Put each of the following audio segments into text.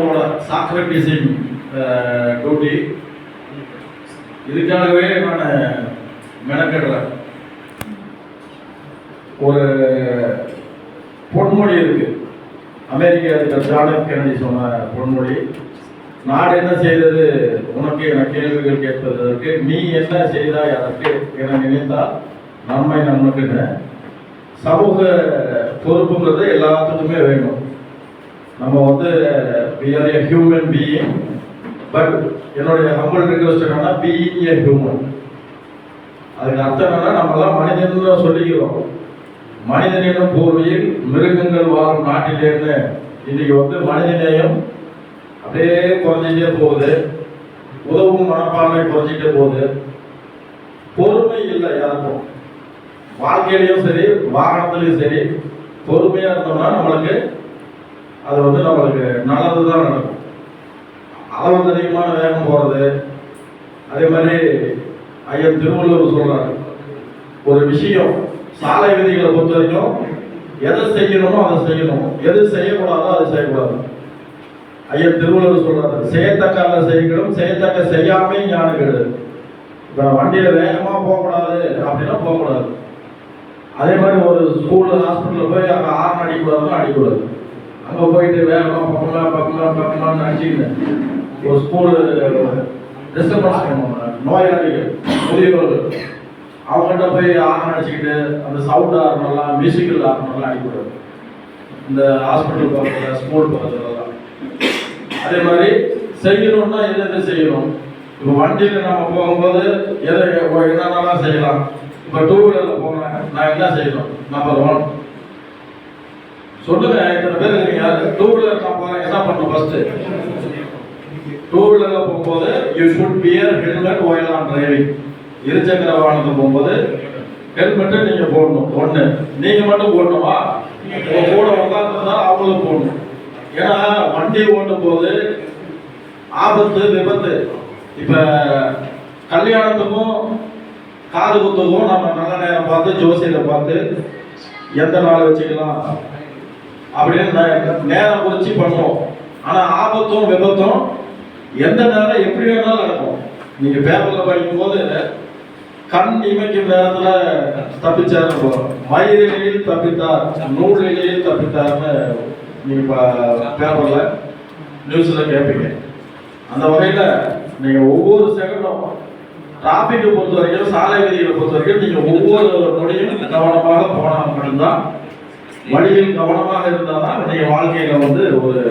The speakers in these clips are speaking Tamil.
நம்மளோட சாக்ரட்டிஸின் டியூட்டி இதுக்காகவே நான் மெனக்கெடுறேன் ஒரு பொன்மொழி இருக்கு. அமெரிக்க அதிபர் ஜான் கெனடி சொன்ன பொன்மொழி. நாடு என்ன செய்தது? உனக்கு என கேள்விகள் கேட்பதற்கு நீ என்ன செய்தாய் அதற்கு என நினைத்தால் நன்மை நன்மைக்குன்னு சமூக பொறுப்புங்கிறது எல்லாத்துக்குமே வேணும் நம்ம வந்து we are a human but என்னுடைய ஹம்பிள் ரிக்வஸ்ட் என்னன்னா பீயிங் ஏ ஹியூமன் அதுக்கு அர்த்தம் என்னன்னா நம்மளாம் மனிதன் சொல்லிக்கிறோம். மனிதன் என்னும் பூர்வியில் மிருகங்கள் வாழும் நாட்டிலேருந்து இன்னைக்கு வந்து மனிதநேயம் அப்படியே குறைஞ்சிட்டே போகுது. உதவும் மனப்பான்மை குறைஞ்சிட்டே போகுது. பொறுமை இல்லை யாருக்கும். வாழ்க்கையிலையும் சரி வாகனத்துலையும் சரி பொறுமையாக இருந்தோம்னா நம்மளுக்கு அது வந்து நம்மளுக்கு நல்லது தான் நடக்கும் அளவுக்கு அதிகமான வேகம் போகிறது அதே மாதிரி ஐயன் திருவள்ளுவர் சொல்கிறாரு ஒரு விஷயம் சாலை விதிகளை பொறுத்த வரைக்கும் எதை செய்யணுமோ அதை செய்யணும். எது செய்யக்கூடாதோ அதை செய்யக்கூடாது. ஐயன் திருவள்ளுவர் சொல்கிறாரு செய்யத்தக்கால செய்யணும் செய்யத்தக்க செய்யாமே ஞானம் கெடுது இப்போ வண்டியில் வேகமாக போகக்கூடாது அப்படின்னா போகக்கூடாது. அதே மாதிரி ஒரு ஸ்கூலில் ஹாஸ்பிட்டலில் போய் அங்கே ஆர்ன் அடிக்கக்கூடாதுன்னா அடிக்கக்கூடாது. அங்கே போயிட்டு வேகமா பக்கலாம் பக்கலாம் பக்கலாம்னு அடிச்சுக்கிட்டு ஒரு ஸ்கூல் டிஸ்டர்பன்ஸ் பண்ணுவாங்க நோயாளிகள் முதியவர்கள் அவங்ககிட்ட போய் ஆர்ன் அடிச்சுக்கிட்டு அந்த சவுண்ட் ஆர்னெல்லாம் மியூசிக்கல் ஆர்னெல்லாம் அடிக்கக்கூடாது இந்த ஹாஸ்பிட்டல் பக்கத்தில் ஸ்கூல் பக்கத்துலலாம். அதே மாதிரி செய்யணும்னா எது செய்யணும்? இப்போ வண்டியில் நம்ம போகும்போது எதை என்னென்னலாம் செய்யலாம்? இப்போ டூ வீலரில் போகிறேன் நான் என்ன செய்யணும்? நம்பர் ஒன் சொல்லுங்க இத்தனை பேர் இருக்கீங்க. டூ வீலர் நான் என்ன பண்ணணும் ஃபர்ஸ்ட் டூ வீலர்ல போகும்போது you should wear helmet while on driving இருசக்கர வாகனத்தில் போகும்போது ஹெல்மெட்டை நீங்க போடணும். ஒண்ணு நீங்க மட்டும் போடணுமா? உங்க கூட உட்காந்துருந்தா அவங்களும் போடணும். ஏன்னா வண்டி ஓட்டும் போது ஆபத்து விபத்து. இப்ப கல்யாணத்துக்கும் காது குத்துக்கும் நம்ம நல்ல நேரம் பார்த்து ஜோசியில் பார்த்து எந்த நாள் வச்சுக்கலாம்? அப்படின்னு நேரம் குறிச்சு பண்ணுவோம். ஆனா ஆபத்தும் விபத்தும் எந்த நேரம் எப்படி வேணாலும் நடக்கும். நீங்க பேப்பர்ல படிக்கும் போது கண் இமைக்கும் நேரத்துல தப்பிச்சாரு போறோம் தப்பித்தார் நூல் தப்பித்தார்னு நீங்க பேப்பர்ல நியூஸ்ல கேட்பீங்க அந்த வகையில நீங்க ஒவ்வொரு செகண்டும் டிராபிக்கை பொறுத்த வரைக்கும் சாலை விதிகளை பொறுத்த வரைக்கும் நீங்க ஒவ்வொரு நொடியும் கவனமாக போனால் மட்டும்தான் வழியில் கவனமாக இருந்தால் தான் நீங்க வாழ்க்கையில வந்து ஒரு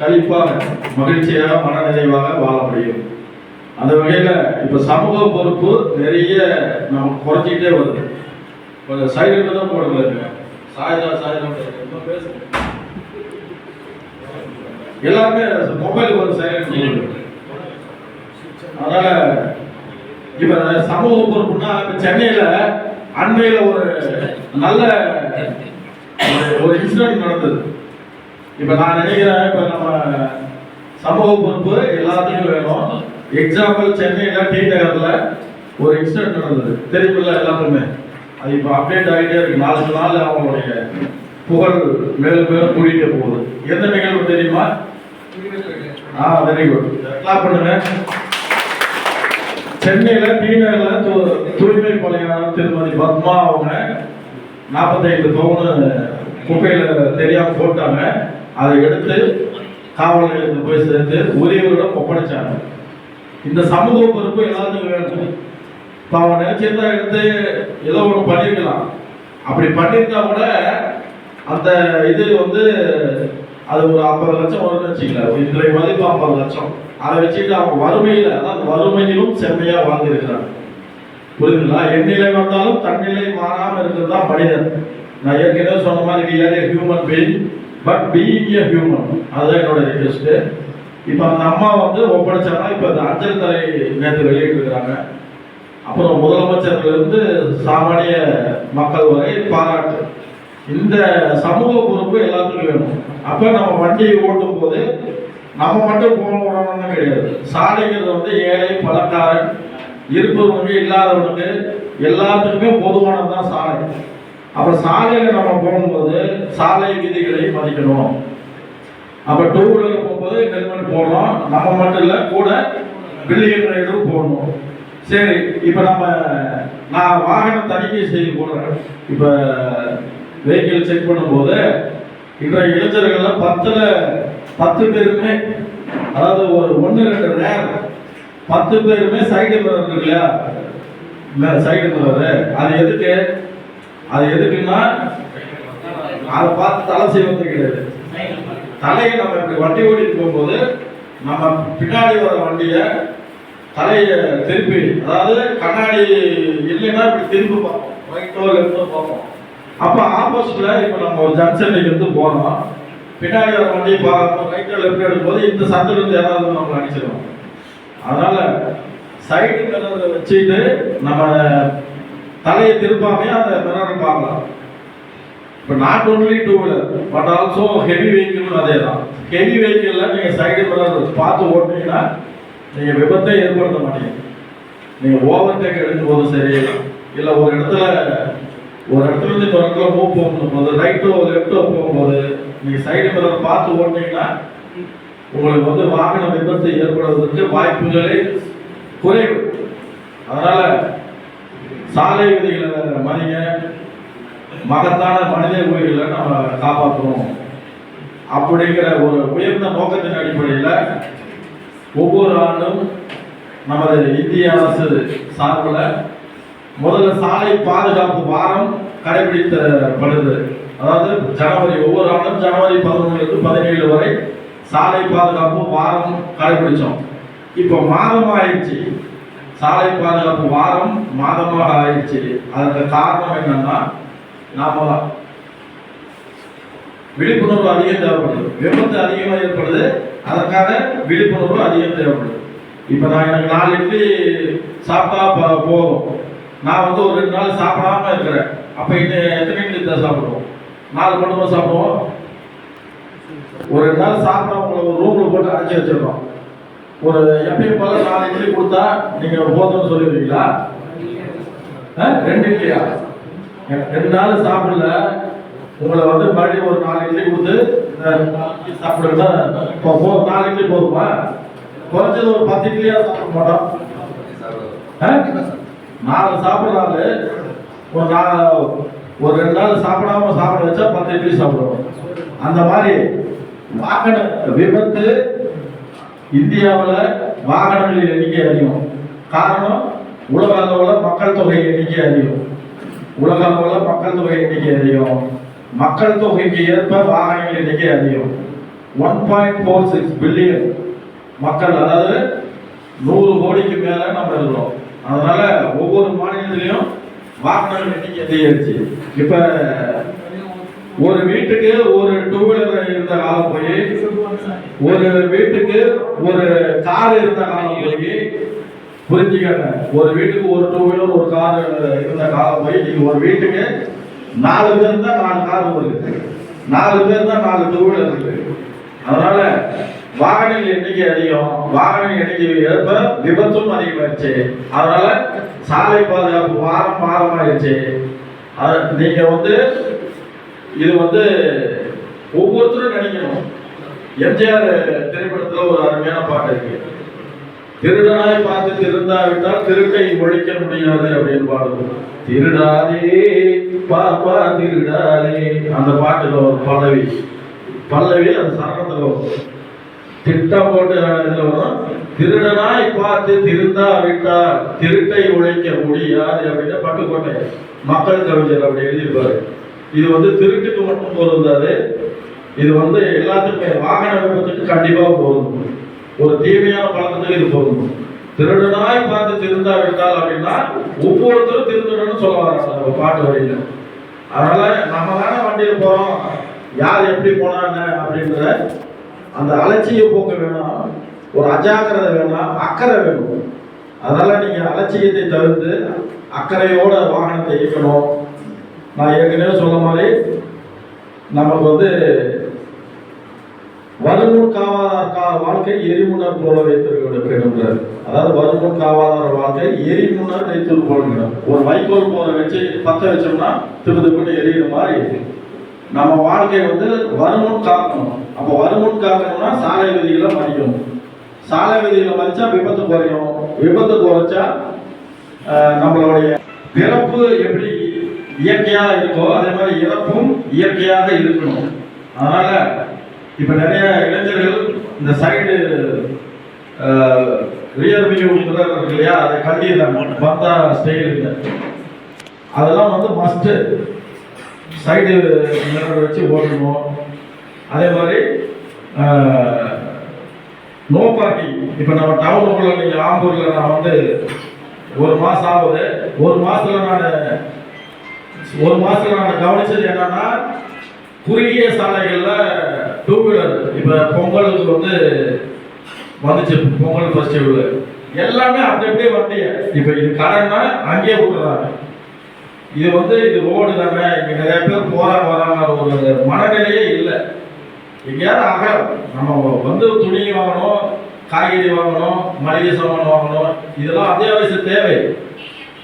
கழிப்பாக மகிழ்ச்சியாக மனநிறைவாக வாழ முடியும். அந்த வகையில் இப்போ சமூக பொறுப்பு நிறைய நம்ம குறைச்சிக்கிட்டே வருது. கொஞ்சம் சைலண்ட் தான் போடுங்க. சாயுதா சாயுதா பேசுங்க. எல்லாருமே மொபைலுக்கு ஒரு சைலண்ட் அதனால இப்போ சமூக பொறுப்புன்னா சென்னையில் அண்மையில் ஒரு நல்ல ஒரு- ஒரு இன்சிடென்ட் நடந்தது. இப்ப நான் நினைக்கிறேன் இப்ப நம்ம சமூக பொறுப்பு எல்லாத்துக்கும் வேணும். எக்ஸாம்பிள் சென்னையில டி நகரில் ஒரு இன்சிடென்ட் நடந்தது. தெரியுமில்ல எல்லாத்துக்குமே. அது இப்ப அப்டேட் ஆகிட்டே இருக்கு. நாளுக்கு நாள் அவங்களுடைய புகழ் மேலும் மேலும் கூடிட்டே போகுது. எந்த நிகழ்வு தெரியுமா? ஆ வெரி குட் கிளாப் பண்ணுங்க. சென்னையில டி நகர்ல தூய்மை பணியாளர் திருமதி பத்மா அவங்க நாற்பத்தைந்து பவுனு குப்பையில் தெரியாம போட்டாங்க. அதை எடுத்து காவல் நிலையத்தில் போய் சேர்த்து உரியவர்களிடம் ஒப்படைச்சாங்க. இந்த சமூக பொறுப்பு எல்லாத்துக்கும் வேணும். இப்போ அவன் நினைச்சிருந்தா எடுத்து ஏதோ ஒன்று பண்ணிருக்கலாம் அப்படி பண்ணியிருந்தா கூட அந்த இது வந்து அது ஒரு ஐம்பது லட்சம் வரும்னு வச்சுக்கல இன்றைய மதிப்பு ஐம்பது லட்சம். அதை வச்சுக்கிட்டு அவன் வறுமையில் அதாவது வறுமையிலும் செம்மையாக வாழ்ந்துருக்கிறாங்க. புரியுதுங்களா? எண்ணிலை வந்தாலும் தன்னிலை மாறாமல் இருக்கிறது தான் மனிதன். நான் ஏற்கனவே சொன்ன மாதிரி we are human being but being a human அதுதான் என்னோட ரிக்வெஸ்ட்டு இப்போ அந்த அம்மா வந்து ஒப்படைச்சாங்க இப்போ அந்த அஞ்சல் தலை நேற்று வெளியிட்டிருக்கிறாங்க. அப்புறம் முதலமைச்சர்லேருந்து சாமானிய மக்கள் வரை பாராட்டு. இந்த சமூக பொறுப்பு எல்லாத்துக்கும் வேணும். அப்போ நம்ம வண்டியை ஓட்டும் போது நம்ம மட்டும் போன கிடையாது. சாலைங்கிறது வந்து ஏழை பணக்காரன் இருப்பவனுக்கு இல்லாதவனுக்கு எல்லாத்துக்குமே பொதுவானது தான் சாலை. அப்போ சாலையில் நம்ம போகும்போது சாலை விதிகளை மதிக்கணும். அப்போ டூ வீலர் போகும்போது ஹெல்மெட் போடணும். நம்ம மட்டும் இல்லை கூட பில்லியன் ரைடரும் போடணும். சரி இப்போ நம்ம நான் வாகனம் தணிக்கை செய்து போடுறேன். இப்போ வெஹிக்கிள் செக் பண்ணும்போது இன்றைய இளைஞர்கள்லாம் பத்தில் பத்து பேருமே அதாவது ஒரு ஒன்று ரெண்டு ரேர் பத்து பேருமே சைடு மிரர் இருக்கு இல்லையா? சைடு மிரர் அது எதுக்கு? அது எதுக்குன்னா அதை பார்த்து தலை செய்வது கிடையாது. தலையை நம்ம இப்படி வண்டி ஓடிட்டு போகும்போது நம்ம பின்னாடி வர வண்டியை தலையை திருப்பி அதாவது கண்ணாடி இல்லைன்னா இப்படி திருப்பி பார்ப்போம். ரைட்டோ லெஃப்டோ பார்ப்போம். அப்போ ஆப்போசிட்ல இப்போ நம்ம ஒரு ஜங்ஷன்ல இருந்து போகிறோம் பின்னாடி வர வண்டியை பார்க்கணும். ரைட்டோ லெஃப்ட் எடுக்கும்போது இந்த சந்தில இருந்து யாராவது நம்மளை அடிச்சிடும் அதனால சைடு மிரரை வச்சுட்டு நம்ம தலையை திருப்பாமே அந்த மிரரை பார்க்கலாம். இப்போ not only two wheeler but also heavy வெஹிக்கிளும் அதே தான் ஹெவி வெஹிக்கிளில் நீங்கள் சைடு மிரர் பார்த்து ஓட்டினீங்கன்னா நீங்கள் விபத்தை ஏற்படுத்த மாட்டீங்க. நீங்கள் ஓவர் டேக் எடுக்கும்போது சரி இல்லை ஒரு இடத்துல ஒரு இடத்துல இருந்து ஒரு இடத்துல மூவ் போகும்போது ரைட்டோ லெஃப்டோ போகும்போது நீங்கள் சைடு மிரர் பார்த்து ஓட்டினீங்கன்னா உங்களுக்கு வந்து வாகன விபத்து ஏற்படுவதற்கு வாய்ப்புகளே குறைவு. அதனால சாலை விதிகளை மதிங்க மகத்தான மனித உயிர்களை நம்ம காப்பாற்றணும் அப்படிங்கிற ஒரு உயர்ந்த நோக்கத்தின் அடிப்படையில் ஒவ்வொரு ஆண்டும் நமது இந்திய அரசு சார்பில் முதல்ல சாலை பாதுகாப்பு வாரம் கடைபிடித்தப்படுது. அதாவது ஜனவரி ஒவ்வொரு ஆண்டும் ஜனவரி பதினொன்றுலேருந்து பதினேழு வரை சாலை பாதுகாப்பு வாரம் கடைபிடிச்சோம். இப்போ மாதம் ஆயிடுச்சு. சாலை பாதுகாப்பு வாரம் மாதமாக ஆயிடுச்சு. அதற்கு காரணம் என்னன்னா நாம விழிப்புணர்வு அதிகம் தேவைப்படுது. விபத்து அதிகமாக ஏற்படுது. அதற்காக விழிப்புணர்வு அதிகம் தேவைப்படுது. இப்போ நான் எனக்கு நாலு இட்லி சாப்பிட்டா போதும். நான் வந்து ஒரு ரெண்டு நாள் சாப்பிடாம இருக்கிறேன். அப்போ இன்னும் எத்தனை இட்லி தான் சாப்பிடுவோம்? நாலு மட்டுமா சாப்பிடுவோம். ஒரு ரெண்டு நாள் சாப்பிட்டா உங்களை ஒரு ரூமில் போட்டு அடைச்சி வச்சிடறோம். ஒரு எப்பயும் போல நாலு இட்லி கொடுத்தா நீங்கள் போதும்னு சொல்லிடுவீங்களா? ஆ? ரெண்டு இட்லியா? ரெண்டு நாள் சாப்பிடல. உங்களை வந்து மறுபடியும் ஒரு நாலு இட்லி கொடுத்து சாப்பிடுங்க இப்போ போ- நாலு இட்லி போதுமா? குறைஞ்சது ஒரு பத்து இட்லியா சாப்பிட மாட்டோம். ஆ? நாலு சாப்பிட்றாங்க. ஒரு நாலு ஒரு ரெண்டு நாள் சாப்பிடாம சாப்பிட வச்சா பத்து இட்லி சாப்பிடுவோம். அந்த மாதிரி வாகன விபத்து இந்தியாவில் வாகனங்களின் எண்ணிக்கை அதிகம். காரணம் உலக அளவில் மக்கள் தொகை எண்ணிக்கை அதிகம். உலக அளவில் மக்கள் தொகை எண்ணிக்கை அதிகம். மக்கள் தொகைக்கு ஏற்ப வாகனங்கள் எண்ணிக்கை அதிகம். One point four six billion மக்கள் அதாவது நூறு கோடிக்கு மேலே நம்ம இருக்கிறோம். அதனால ஒவ்வொரு மாநிலத்திலையும் வாகனங்கள் எண்ணிக்கை அதிகரிச்சு. இப்போ ஒரு வீட்டுக்கு ஒரு டூ வீலர் இருந்த காலம் போய் ஒரு வீட்டுக்கு ஒரு கார் இருந்த காலம் போய் புரிஞ்சுக்கங்க. ஒரு வீட்டுக்கு ஒரு டூ வீலர் ஒரு கார் இருந்த காலம் போய் நீங்க ஒரு வீட்டுக்கு நாலு பேர் தான் நாலு கார் இருக்கு நாலு பேர் தான் நாலு டூ வீலர் இருக்கு. அதனால வாகனங்கள் எண்ணிக்கை அதிகம். வாகன எண்ணிக்கை ஏற்ப விபத்தும் அதிகமாயிருச்சு அதனால சாலை பாதுகாப்பு வாரம் பாரமாயிருச்சு அது நீங்க வந்து இது வந்து ஒவ்வொருத்தரும் நினைக்கணும். எம்ஜிஆர் திரைப்படத்துல ஒரு அருமையான பாட்டு இருக்கு. திருடனாய் பார்த்து திருந்தாவிட்டால் திருட்டை ஒழிக்க முடியாது அப்படின்னு பாடுவோம் திருடாதே பாப்பா திருடாதே. அந்த பாட்டுல ஒரு பல்லவி பல்லவி அந்த சரணத்துல வரும். திட்டம் போட்டு இதுல வரும். திருடனாய் பார்த்து திருந்தாவிட்டால் திருட்டை ஒழிக்க முடியாது அப்படின்னு பட்டுக்கோட்டை மக்கள் கவிஞர் அப்படி எழுதியிருப்பாரு. இது வந்து திருட்டுக்கு மட்டும் பொருந்தாது இது வந்து எல்லாத்துக்குமே வாகன விபத்துக்கு கண்டிப்பாக பொருந்தும். ஒரு தீமையான பழக்கத்துக்கு இது பொருந்தும். திருடனாய் பார்த்து திருந்தா விட்டால் அப்படின்னா ஒவ்வொருத்தரும் திருந்தணும்னு சொல்ல வராங்க நம்ம பாட்டு வழியில அதனால நம்ம தானே வண்டியில போறோம். யார் எப்படி போனாங்க அப்படின்ற அந்த அலட்சிய போக்கு வேணும். ஒரு அஜாக்கிரதை வேணும் அக்கறை வேணும். அதனால நீங்க அலட்சியத்தை தவிர்த்து அக்கறையோட வாகனத்தை இயக்கணும். நான் ஏற்கனவே சொன்ன மாதிரி நமக்கு வந்து வருமுன் காவாதார் கா வாழ்க்கை எரிமுன்னர் போல வைத்திருக்க வேண்டும்ன்றார் அதாவது வருமுன் காவாதார வாழ்க்கை எரிமுன்னர் வைத்திருக்க போகணும் ஒரு வைக்கோல் போல வச்சு பற்ற வச்சோம்னா திப்பு திப்புன்னு எரியிற மாதிரி நம்ம வாழ்க்கை வந்து வருமுன் காக்கணும். அப்போ வருமுன் காக்கணும்னா சாலை விதிகளை மதிக்கணும். சாலை விதிகளை மதிச்சா விபத்து குறையும். விபத்து குறைச்சா நம்மளுடைய பிறப்பு எப்படி இயற்கையாக இருக்கோ அதே மாதிரி இறப்பும் இயற்கையாக இருக்கணும். அதனால இப்போ நிறைய இளைஞர்கள் இந்த சைடு ரியர் வியூ இருக்கு இல்லையா? அதை கட்டிடுறாங்க பந்தா ஸ்டைல் அதெல்லாம் வந்து மஸ்ட்டு சைடு மிரர் வச்சு ஓட்டணும். அதே மாதிரி நோ பார்க்கிங் இப்போ நம்ம டவுனுக்குள்ள நீங்கள் ஆம்பூரில் நான் வந்து ஒரு மாதம் ஆகுது. ஒரு மாதத்தில் நான் ஒரு மாதத்தில் நான் கவனிச்சது என்னன்னா குறுகிய சாலைகளில் டூ வீலர் இப்போ பொங்கலுக்கு வந்து வந்துச்சு பொங்கல் ஃபெஸ்டிவல் எல்லாமே அப்படியே வண்டிய இப்போ இது கடைன்னா அங்கேயே விட்டுறாங்க. இது வந்து இது ரோடு தானே இங்க நிறைய பேர் போறாங்க வராங்க ஒரு மனநிலையே இல்லை. எங்கேயாவது அகலம் நம்ம வந்து துணி வாங்கணும் காய்கறி வாங்கணும் மளிகை சாமான் வாங்கணும் இதெல்லாம் அத்தியாவசிய தேவை.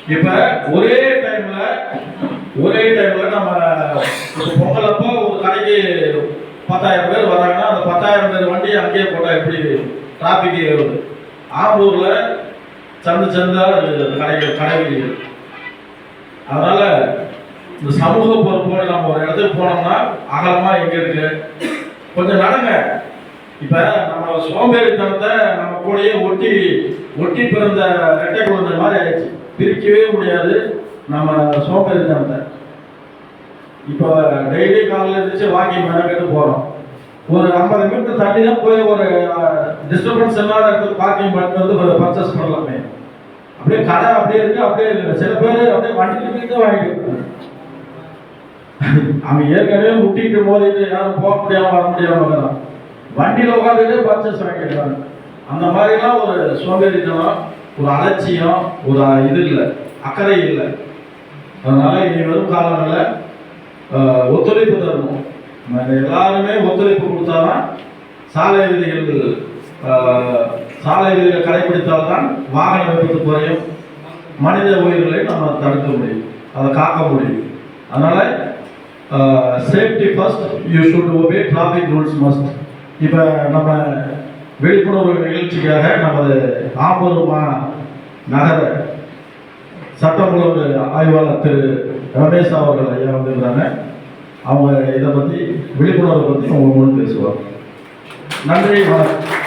இப்ப ஒரே டைம்ல ஒரே டைம்ல நம்ம இப்ப பொங்கல் அப்போ ஒரு கடைக்கு பத்தாயிரம் பேர் வராங்கன்னா அந்த பத்தாயிரம் பேர் வண்டி அங்கேயே போட்டா எப்படி டிராபிக் வருது ஆம்பூர்ல சந்து சந்தா கடைகள் கடைகள் அதனால இந்த சமூக பொறுப்போடு நம்ம ஒரு இடத்துக்கு போனோம்னா அகலமா எங்க இருக்கு? கொஞ்சம் நடங்க. இப்ப நம்ம சோம்பேறித்தனத்தை நம்ம கூடயே ஒட்டி ஒட்டி பிறந்த ரெட்டை குழந்தை மாதிரி ஆயிடுச்சு. பிரிக்கவே முடியாது. நம்ம சோம்பேறித்தனத்தை இப்போ டெய்லி காலையில் இருந்துச்சு வாக்கிங் மெனக்கெட்டு போகிறோம் ஒரு ஐம்பது மீட்டர் தள்ளி தான் போய் ஒரு டிஸ்டர்பன்ஸ் இல்லாத இடத்துல பார்க்கிங் பண்ணிட்டு வந்து பர்ச்சேஸ் பண்ணலாமே. அப்படியே கடை அப்படியே இருக்கு அப்படியே இருக்கு. சில பேர் அப்படியே வண்டியில் நிறுத்திட்டு வாங்கிட்டு அவன் ஏற்கனவே முட்டிட்டு மோதிட்டு யாரும் போக முடியாம வர முடியாம வண்டியில் உட்காந்துட்டு பர்ச்சேஸ் வாங்கிடுறாங்க அந்த மாதிரிலாம் ஒரு சோம்பேறித்தனம் ஒரு அலட்சியம் ஒரு இது இல்லை அக்கறை இல்லை. அதனால இனி வரும் காலங்களில் ஒத்துழைப்பு தரணும். நம்ம எல்லாருமே ஒத்துழைப்பு கொடுத்தாதான் சாலை விதிகள் சாலை விதிகளை கடைபிடித்தால்தான் வாகன விபத்து குறையும். மனித உயிர்களை நம்ம தடுக்க முடியும். அதை காக்க முடியும். அதனால் safety first you should obey traffic rules must இப்போ நம்ம விழிப்புணர்வு நிகழ்ச்சிக்காக நமது ஆம்பூர் நகர சட்டம் ஆய்வாளர் திரு ரமேஷ் அவர்கள் ஐயா வந்திருக்கிறாங்க. அவங்க இதை பற்றி விழிப்புணர்வை பற்றி அவங்க முன் பேசுவாங்க. நன்றி வணக்கம்.